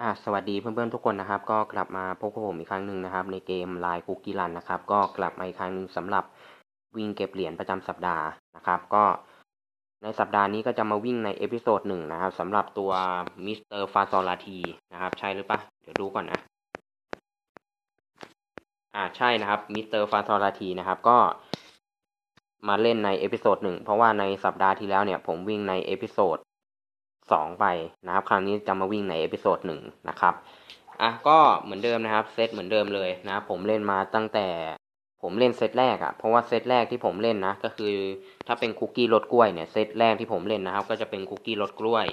อ่าสวัสดีเพื่อนๆทุกคนนะครับ ก็กลับมาพบกับผมอีกครั้งหนึ่งนะครับ ในเกม Line Cookie Run นะครับ ก็กลับมาอีกครั้งหนึ่งสำหรับวิ่งเก็บเหรียญประจำสัปดาห์นะครับ ก็ในสัปดาห์นี้ก็จะมาวิ่งในเอพิโซดหนึ่งนะครับสำหรับตัวมิสเตอร์ฟาซอลาทีนะครับ ใช่หรือปะเดี๋ยวดูก่อนนะอ่าใช่นะครับมิสเตอร์ฟาซอลาทีนะครับ ก็มาเล่นในเอพิโซดหนึ่งเพราะว่าในสัปดาห์ที่แล้วเนี่ย ผมวิ่งในเอพิโซด สองไปนะครับ ครั้งนี้จะมาวิ่งในเอพิโซดหนึ่งนะครับอะก็เหมือนเดิมนะครับเซตเหมือนเดิมเลยนะผมเล่นมาตั้งแต่ผมเล่นเซตแรกอะ่ะเพราะว่าเซตแรกที่ผมเล่นนะก็คือถ้าเป็นคุกกี้รสกล้วยเนี่ยเซตแรกที่ผมเล่นนะครับ ก็จะเป็นคุกกี้รสกล้วย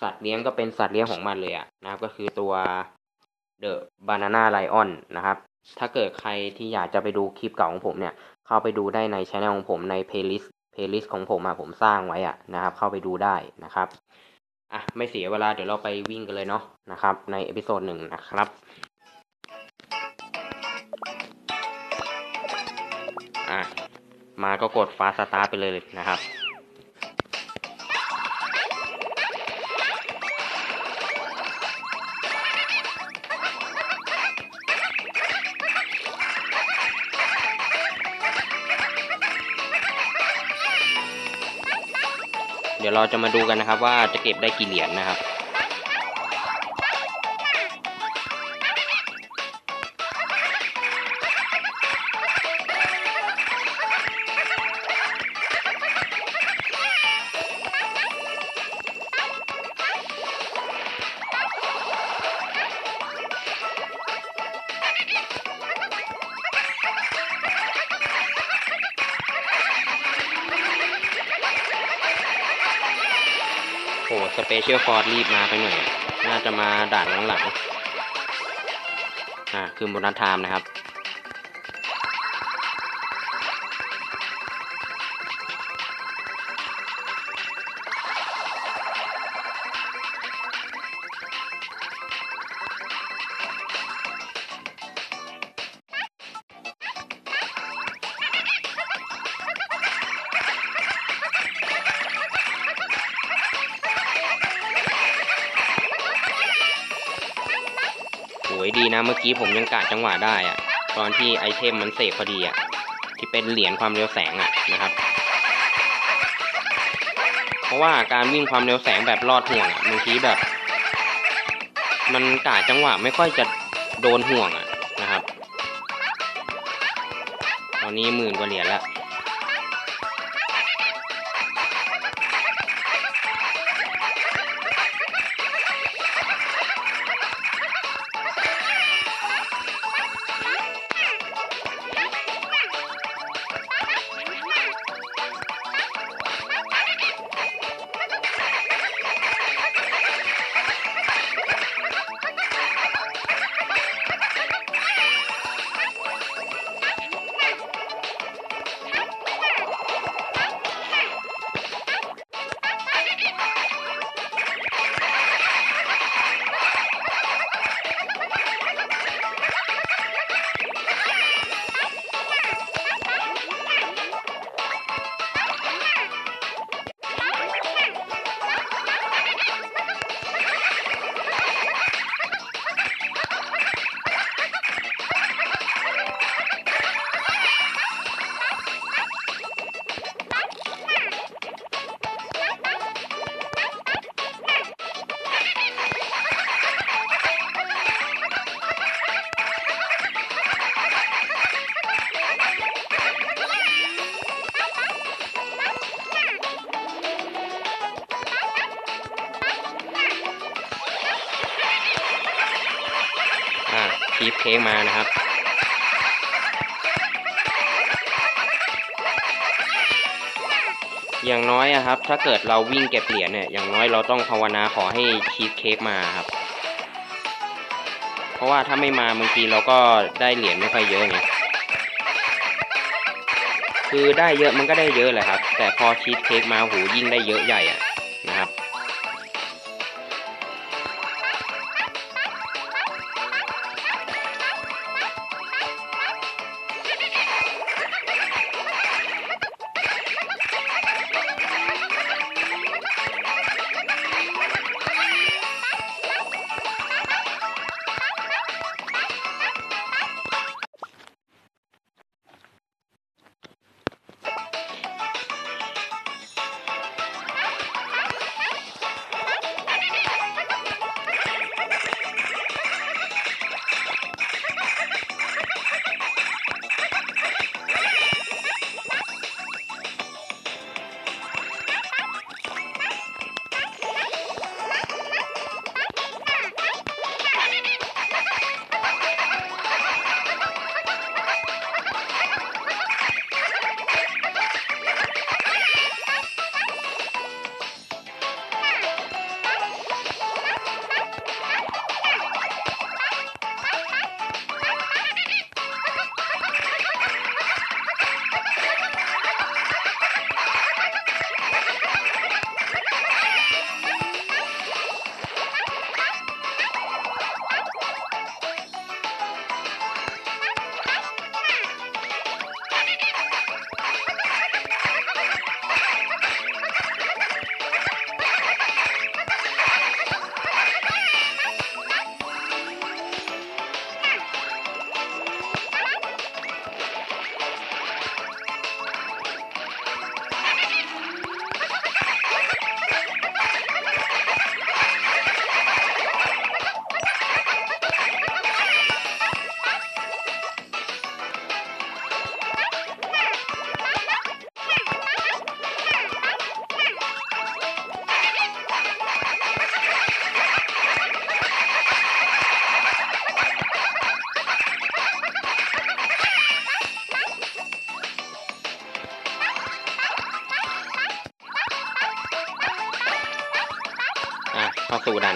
สัตว์เลี้ยงก็เป็นสัตว์เลี้ยงของมันเลยอะ่ะนะครับ ก็คือตัวเดอะบานาน่าไลออนนะครับ ถ้าเกิดใครที่อยากจะไปดูคลิปเก่าของผมเนี่ย เข้าไปดูได้ในช anel ของผมในเพลย์ลิสต์ เพลย์ลิสต์ของผมอะผมสร้างไว้อะนะครับ เข้าไปดูได้นะครับอะไม่เสียเวลาเดี๋ยวเราไปวิ่งกันเลยเนาะนะครับ ในเอพิโซดหนึ่งนะครับอะมาก็กดฟาสตาร์ไปเลยนะครับ เดี๋ยวเราจะมาดูกันนะครับ ว่าจะเก็บได้กี่เหรียญนะครับ เปเชียลฟอร์ดรีบมาไปหน่อย น่าจะมาด่านหลังๆอ่าคือโบนัสไทม์นะครับ ดีนะเมื่อกี้ผมยังกาดจังหวะได้อะตอนที่ไอเทมมันเสกพอดีอะที่เป็นเหรียญความเร็วแสงอะนะครับ เพราะว่าการวิ่งความเร็วแสงแบบลอดห่วงอะบางทีแบบ มันกาดจังหวะไม่ค่อยจะโดนห่วงอะนะครับ ตอนนี้หมื่นกว่าเหรียญแล้ว เค้กมานะครับ อย่างน้อยอะครับ ถ้าเกิดเราวิ่งเก็บเหรียญเนี่ย อย่างน้อยเราต้องภาวนาขอให้ชีฟเค้กมาครับ เพราะว่าถ้าไม่มาบางทีเราก็ได้เหรียญไม่ค่อยเยอะไงคือได้เยอะมันก็ได้เยอะแหละครับ แต่พอชีสเค้กมาหูยิ่งได้เยอะใหญ่อะ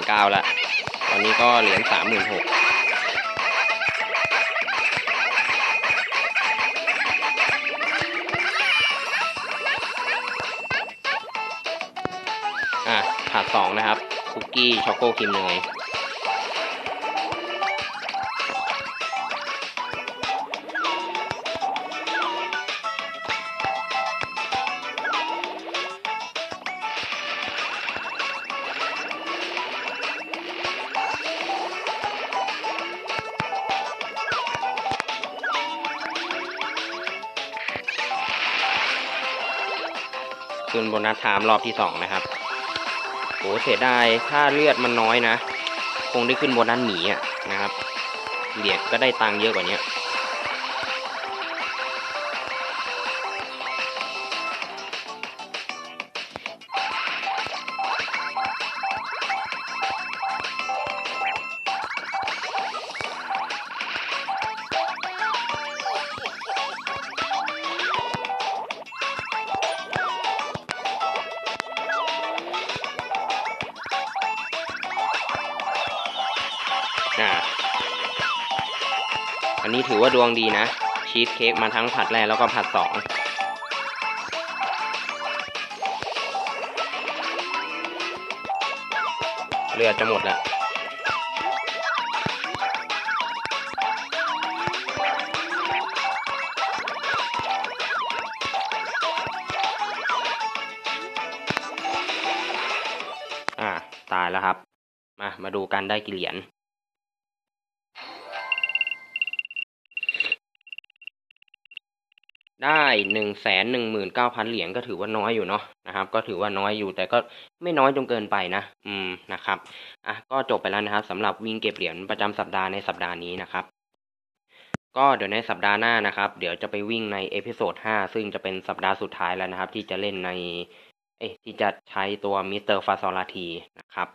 เก้าละ ตอนนี้ก็เหรียญสามหมื่นหกอะถาดสองนะครับ คุกกี้ช็อกโกครีมเนย ขึ้นโบนัสไทม์รอบที่สองนะครับโอ้เสียดายถ้าเลือดมันน้อยนะ คงได้ขึ้นโบนัสหมีอะนะครับ เหรียญก็ได้ตังค์เยอะกว่านี้ นี้ถือว่าดวงดีนะ ชีสเค้กมาทั้งผัดแรกแล้วก็ผัดสองเลือดจะหมดแล้วอ่า ตายแล้วครับ มา มาดูกันได้กี่เหรียญ ได้หนึ่งแสนหนึ่งหมื่นเก้าพันเหรียญก็ถือว่าน้อยอยู่เนาะนะครับ ก็ถือว่าน้อยอยู่แต่ก็ไม่น้อยจนเกินไปนะ อืมนะครับอะก็จบไปแล้วนะครับสำหรับวิ่งเก็บเหรียญประจำสัปดาห์ในสัปดาห์นี้นะครับก็เดี๋ยวในสัปดาห์หน้านะครับ เดี๋ยวจะไปวิ่งในเอพิโซดห้าซึ่งจะเป็นสัปดาห์สุดท้ายแล้วนะครับ ที่จะเล่นใน เอ๊ะที่จะใช้ตัวมิสเตอร์ฟาซอลาทีนะครับ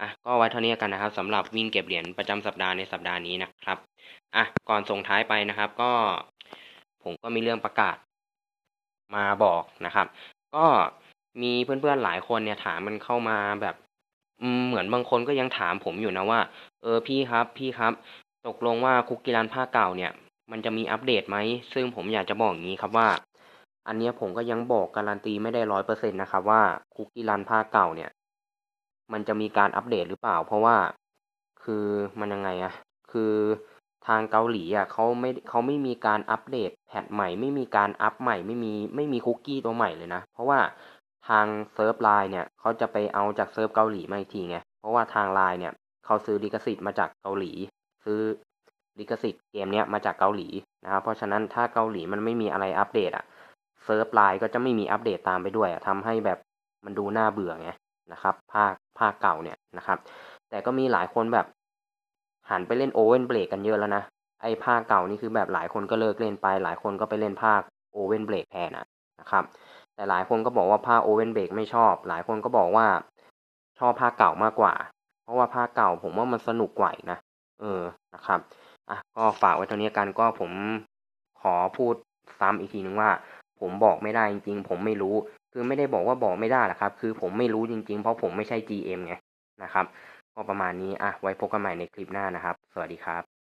อะก็ไว้เท่านี้กันนะครับสำหรับวิ่งเก็บเหรียญประจำสัปดาห์ในสัปดาห์นี้นะครับอะก่อนส่งท้ายไปนะครับ ก็ ผมก็มีเรื่องประกาศมาบอกนะครับ ก็มีเพื่อนๆหลายคนเนี่ยถามมันเข้ามาแบบเหมือนบางคนก็ยังถามผมอยู่นะว่า เออพี่ครับพี่ครับ ตกลงว่าคุกกี้รันภาเก่าเนี่ย มันจะมีอัปเดตไหม ซึ่งผมอยากจะบอกอย่างนี้ครับว่า อันเนี้ยผมก็ยังบอกการันตีไม่ได้ร้อยเปอร์เซ็นต์นะครับว่าคุกกี้รันภาเก่าเนี่ย มันจะมีการอัปเดตหรือเปล่า เพราะว่าคือมันยังไงอะคือ ทางเกาหลีอะเขาไม่เขาไม่มีการอัปเดตแพทใหม่ ไม่มีการอัปใหม่ไม่มีไม่มีคุกกี้ตัวใหม่เลยนะ เพราะว่าทางเซิร์ฟไลน์เนี่ยเขาจะไปเอาจากเซิร์ฟเกาหลีมาอีกทีไงเพราะว่าทางไลน์เนี่ยเขาซื้อลิขสิทธิ์มาจากเกาหลี ซื้อลิขสิทธิ์เกมเนี้ยมาจากเกาหลีนะครับเพราะฉะนั้นถ้าเกาหลีมันไม่มีอะไรอัปเดตอะเซิร์ฟไลน์ก็จะไม่มีอัปเดตตามไปด้วยอะทำให้แบบมันดูน่าเบื่อไงนะครับภาคภาคเก่าเนี่ยนะครับ แต่ก็มีหลายคนแบบ หันไปเล่นโอเว่นเบรกกันเยอะแล้วนะ ไอ้ภาคเก่านี่คือแบบหลายคนก็เลิกเล่นไป หลายคนก็ไปเล่นภาคโอเว่นเบรกแทนนะนะครับแต่หลายคนก็บอกว่าภาคโอเว่นเบรกไม่ชอบ หลายคนก็บอกว่า ชอบภาคเก่ามากกว่า เพราะว่าภาคเก่าผมว่ามันสนุกกว่านะเออนะครับอะก็ฝากไว้เท่านี้กันก็ผมขอพูดซ้ำอีกทีนึงว่า ผมบอกไม่ได้จริง ๆ ผมไม่รู้ คือไม่ได้บอกว่าบอกไม่ได้หรอกครับ คือผมไม่รู้จริง ๆ เพราะผมไม่ใช่ GM ไงนะครับ ก็ประมาณนี้อะไว้พบกันใหม่ในคลิปหน้านะครับ สวัสดีครับ